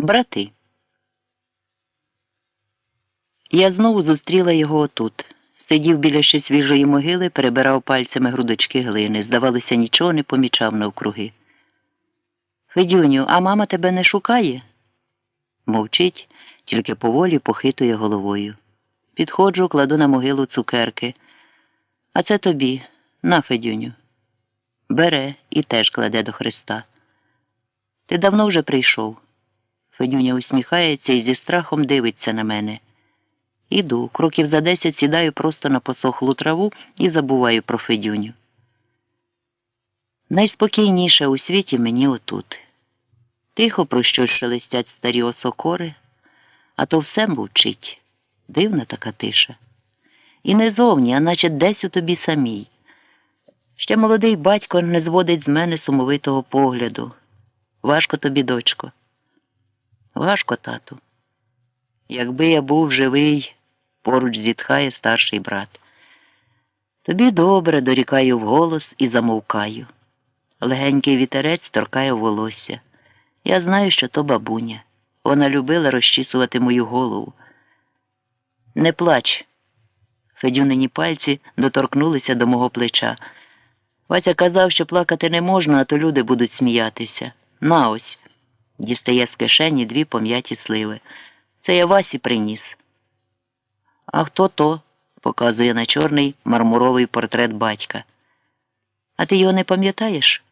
Брати. Я знову зустріла його отут. Сидів біля ще свіжої могили, перебирав пальцями грудочки глини. Здавалося, нічого не помічав навкруги. Федюню, а мама тебе не шукає? Мовчить, тільки поволі похитує головою. Підходжу, кладу на могилу цукерки. А це тобі, на, Федюню. Бере і теж кладе до Христа. Ти давно вже прийшов. Федюня усміхається і зі страхом дивиться на мене. Іду, кроків за десять сідаю просто на посохлу траву і забуваю про Федюню. Найспокійніше у світі мені отут. Тихо про щось шелестять старі осокори, а то все мовчить. Дивна така тиша. І не зовні, а наче десь у тобі самій. Ще молодий батько не зводить з мене сумовитого погляду. Важко тобі, дочко. Важко, тату. Якби я був живий, поруч зітхає старший брат. Тобі добре, дорікаю вголос і замовкаю. Легенький вітерець торкає волосся. Я знаю, що то бабуня. Вона любила розчісувати мою голову. Не плач. Федюнині пальці доторкнулися до мого плеча. Вася казав, що плакати не можна, а то люди будуть сміятися. На ось. Дістає з кишені дві пом'яті сливи. Це я Васі приніс. А хто то? показує на чорний мармуровий портрет батька. А ти його не пам'ятаєш?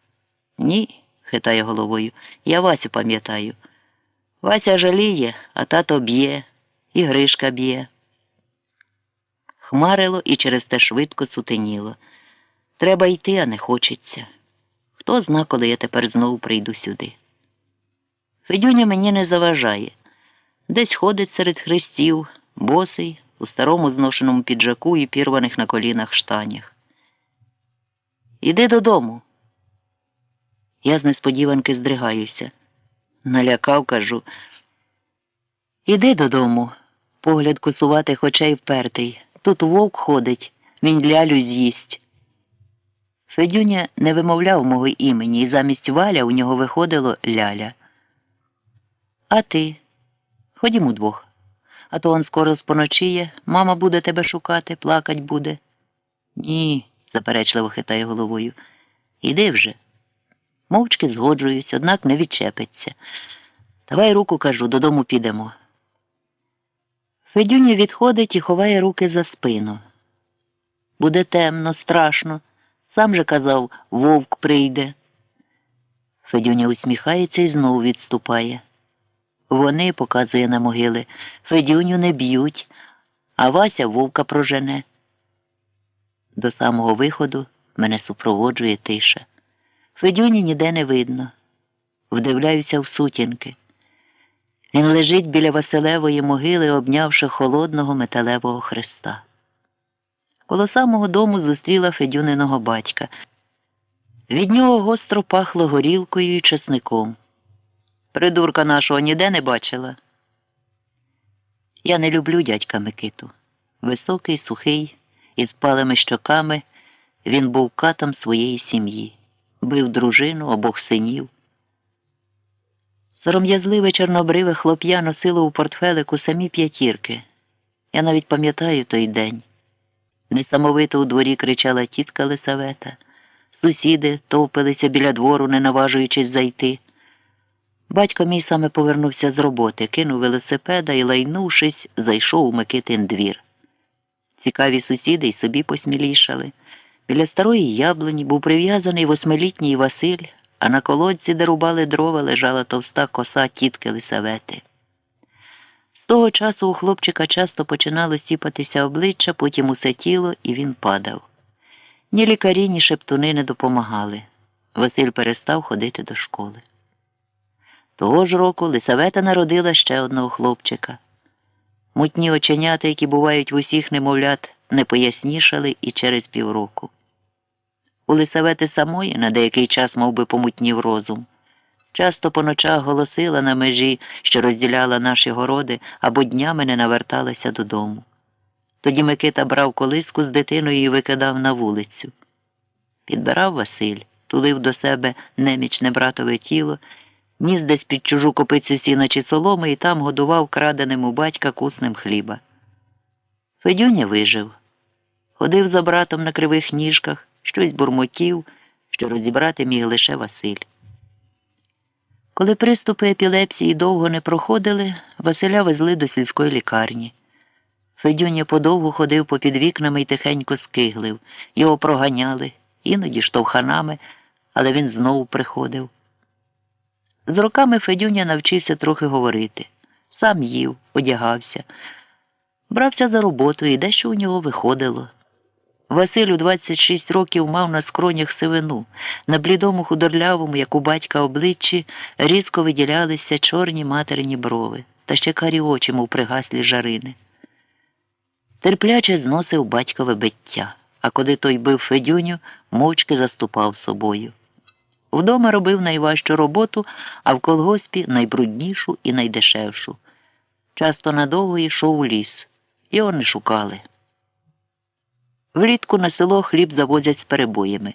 Ні, хитає головою. Я Васю пам'ятаю. Вася жаліє, а тато б'є, і Гришка б'є. Хмарило і через те швидко сутеніло. Треба йти, а не хочеться. Хто зна, коли я тепер знову прийду сюди. Федюня мені не заважає. Десь ходить серед хрестів, босий, у старому зношеному піджаку і пірваних на колінах штанях. Іди додому. Я з несподіванки здригаюся. Налякав, кажу. Іди додому. Погляд кусуватих очей впертий. Тут вовк ходить, він лялю з'їсть. Федюня не вимовляв мого імені, і замість валя у нього виходило ляля. А ти? Ходім удвох. А то он скоро споночіє, мама буде тебе шукати, плакать буде. Ні, заперечливо хитає головою. Іди вже. Мовчки згоджуюсь, однак не відчепиться. Давай руку кажу, додому підемо. Федюня відходить і ховає руки за спину. Буде темно, страшно. Сам же казав, вовк прийде. Федюня усміхається і знову відступає. Вони, показує на могили, Федюню не б'ють, а Вася вовка прожене. До самого виходу мене супроводжує тиша. Федюні ніде не видно. Вдивляюся в сутінки. Він лежить біля Василевої могили, обнявши холодного металевого хреста. Коло самого дому зустріла Федюниного батька. Від нього гостро пахло горілкою і чесником. Придурка нашого ніде не бачила. Я не люблю дядька Микиту. Високий, сухий, із палими щоками він був катом своєї сім'ї, бив дружину, обох синів. Сором'язливе чорнобриве хлоп'я носило у портфелику самі п'ятірки. Я навіть пам'ятаю той день. Несамовито у дворі кричала тітка Лисавета. Сусіди товпилися біля двору, не наважуючись зайти. Батько мій саме повернувся з роботи, кинув велосипеда і, лайнувшись, зайшов у Микитин двір. Цікаві сусіди й собі посмілішали. Біля старої яблуні був прив'язаний восьмилітній Василь, а на колодці, де рубали дрова, лежала товста коса тітки Лисавети. З того часу у хлопчика часто починало сіпатися обличчя, потім усе тіло, і він падав. Ні лікарі, ні шептуни не допомагали. Василь перестав ходити до школи. Того ж року Лисавета народила ще одного хлопчика. Мутні оченята, які бувають в усіх немовлят, не пояснішали і через півроку. У Лисавети самої на деякий час мов би, помутнів розум. Часто по ночах голосила на межі, що розділяла наші городи, або днями не наверталася додому. Тоді Микита брав колиску з дитиною і викидав на вулицю. Підбирав Василь, тулив до себе немічне братове тіло ніс десь під чужу копицю сіна чи соломи і там годував краденим у батька куснем хліба. Федюня вижив. Ходив за братом на кривих ніжках, щось бурмотів, що розібрати міг лише Василь. Коли приступи епілепсії довго не проходили, Василя везли до сільської лікарні. Федюня подовго ходив попід вікнами і тихенько скиглив. Його проганяли, іноді штовханами, але він знову приходив. З роками Федюня навчився трохи говорити. Сам їв, одягався, брався за роботу і дещо у нього виходило. Василь у 26 років мав на скронях сивину. На блідому худорлявому, як у батька обличчі, різко виділялися чорні материні брови та ще карі очі, мов пригаслі жарини. Терпляче зносив батькове биття, а коли той бив Федюню, мовчки заступав собою. Вдома робив найважчу роботу, а в колгоспі найбруднішу і найдешевшу. Часто надовго йшов у ліс. Його не шукали. Влітку на село хліб завозять з перебоями.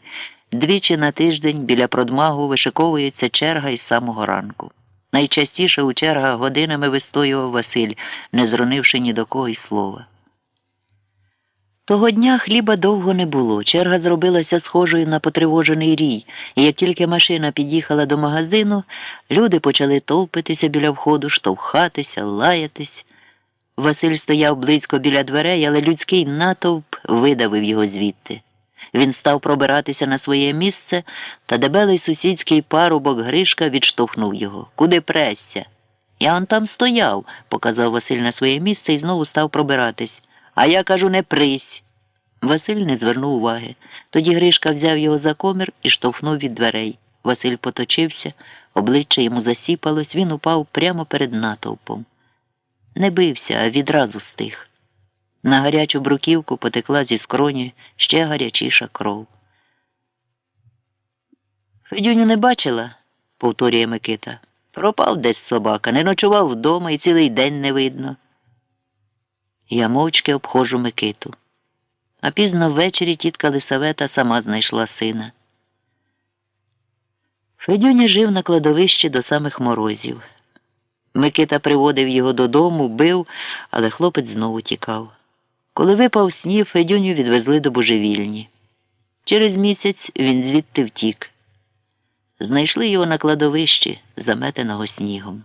Двічі на тиждень біля продмагу вишиковується черга із самого ранку. Найчастіше у чергах годинами вистоював Василь, не зронивши ні до кого й слова. Того дня хліба довго не було. Черга зробилася схожою на потривожений рій, і як тільки машина під'їхала до магазину, люди почали товпитися біля входу, штовхатися, лаятись. Василь стояв близько біля дверей, але людський натовп видавив його звідти. Він став пробиратися на своє місце, та дебелий сусідський парубок Гришка відштовхнув його. Куди пресся? Я он там стояв, показав Василь на своє місце і знову став пробиратись. А я кажу, не прись. Василь не звернув уваги. Тоді Гришка взяв його за комір і штовхнув від дверей. Василь поточився, обличчя йому засіпалось, він упав прямо перед натовпом. Не бився, а відразу стих. На гарячу бруківку потекла зі скроні ще гарячіша кров. Федюню не бачила, повторює Микита. Пропав десь собака, не ночував вдома і цілий день не видно. Я мовчки обходжу Микиту. А пізно ввечері тітка Лисавета сама знайшла сина. Федюня жив на кладовищі до самих морозів. Микита приводив його додому, бив, але хлопець знову тікав. Коли випав сніг, Федюню відвезли до божевільні. Через місяць він звідти втік. Знайшли його на кладовищі, заметеного снігом.